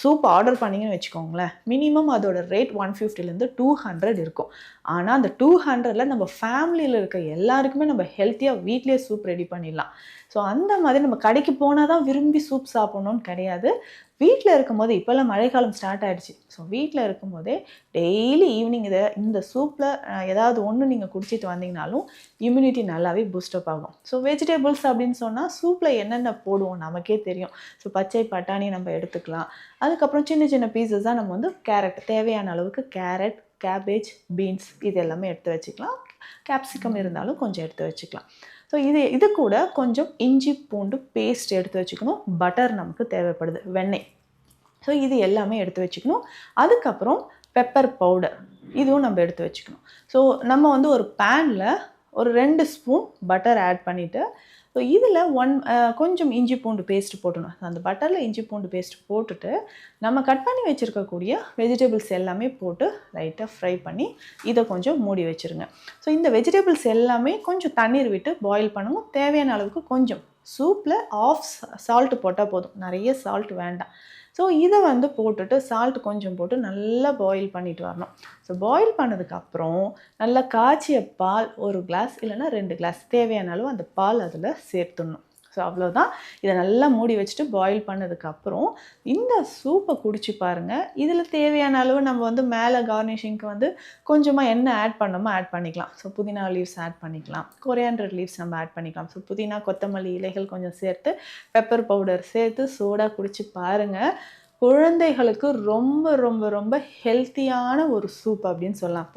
Soup order பண்ணிங்கன்னு வச்சுக்கோங்களேன் minimum அதோட rate one ஃபிஃப்டிலேருந்து டூ ஹண்ட்ரட் இருக்கும். ஆனால் அந்த டூ ஹண்ட்ரடில் நம்ம ஃபேமிலியில் இருக்க எல்லாருக்குமே நம்ம ஹெல்த்தியாக வீட்லேயே சூப் ரெடி பண்ணிடலாம். ஸோ அந்த மாதிரி நம்ம கடைக்கு போனால் தான் விரும்பி சூப் சாப்பிட்ணுன்னு கிடையாது. வீட்டில் இருக்கும்போது இப்போல்லாம் மழைக்காலம் ஸ்டார்ட் ஆகிடுச்சு ஸோ வீட்டில் இருக்கும்போதே டெய்லி ஈவினிங் இதை இந்த சூப்பில் ஏதாவது ஒன்று நீங்கள் குடிச்சிட்டு வந்தீங்கனாலும் இம்யூனிட்டி நல்லாவே பூஸ்டப் ஆகும். ஸோ வெஜிடபிள்ஸ் அப்படின்னு சொன்னால் சூப்பில் என்னென்ன போடுவோம் நமக்கே தெரியும். ஸோ பச்சை பட்டாணி நம்ம எடுத்துக்கலாம். அதுக்கப்புறம் சின்ன சின்ன பீசஸாக நம்ம வந்து கேரட் தேவையான அளவுக்கு கேரட் கேபேஜ் பீன்ஸ் இது எல்லாமே எடுத்து வச்சுக்கலாம். கேப்சிகம் இருந்தாலும் கொஞ்சம் எடுத்து வச்சுக்கலாம். ஸோ இது இது கூட கொஞ்சம் இஞ்சி பூண்டு பேஸ்ட் எடுத்து வச்சுக்கணும். பட்டர் நமக்கு தேவைப்படுது. வெண்ணெய். ஸோ இது எல்லாமே எடுத்து வச்சுக்கணும். அதுக்கப்புறம் பெப்பர் பவுடர் இதுவும் நம்ம எடுத்து வச்சுக்கணும். ஸோ நம்ம வந்து ஒரு பேனில் ஒரு ரெண்டு ஸ்பூன் பட்டர் ஆட் பண்ணிவிட்டு ஸோ இதில் ஒன் கொஞ்சம் இஞ்சி பூண்டு பேஸ்ட் போட்டணும் அந்த பட்டரில் இஞ்சி பூண்டு பேஸ்ட் போட்டுட்டு நம்ம கட் பண்ணி வச்சுருக்கக்கூடிய வெஜிடபிள்ஸ் எல்லாமே போட்டு லைட்டாக ஃப்ரை பண்ணி இதை கொஞ்சம் மூடி வச்சுருங்க. ஸோ இந்த வெஜிடபிள்ஸ் எல்லாமே கொஞ்சம் தண்ணீர் விட்டு பாயில் பண்ணுங்க தேவையான அளவுக்கு கொஞ்சம் சூப்பில் ஆஃப் சால்ட்டு போட்டால் போதும். நிறைய சால்ட் வேண்டாம். ஸோ இதை வந்து போட்டுட்டு சால்ட் கொஞ்சம் போட்டு நல்லா பாயில் பண்ணிட்டு வரணும். ஸோ பாயில் பண்ணதுக்கப்புறம் நல்லா காய்ச்சிய பால் ஒரு கிளாஸ் இல்லைன்னா ரெண்டு கிளாஸ் தேவையான அளவு அந்த பால் அதில் சேர்த்துடணும். ஸோ அவ்வளோதான் இதை நல்லா மூடி வச்சுட்டு பாயில் பண்ணதுக்கப்புறம் இந்த சூப்பை குடிச்சு பாருங்கள் இதில் தேவையான அளவு நம்ம வந்து மேலே கார்னிஷிங்க்கு வந்து கொஞ்சமாக என்ன ஆட் பண்ணோமோ ஆட் பண்ணிக்கலாம். ஸோ புதினா லீவ்ஸ் ஆட் பண்ணிக்கலாம். கொரியாண்டர் லீவ்ஸ் நம்ம ஆட் பண்ணிக்கலாம். ஸோ புதினா கொத்தமல்லி இலைகள் கொஞ்சம் சேர்த்து பெப்பர் பவுடர் சேர்த்து சோடா குடிச்சு பாருங்கள் குழந்தைகளுக்கு ரொம்ப ரொம்ப ரொம்ப ஹெல்த்தியான ஒரு சூப் அப்படின்னு சொல்லலாம்.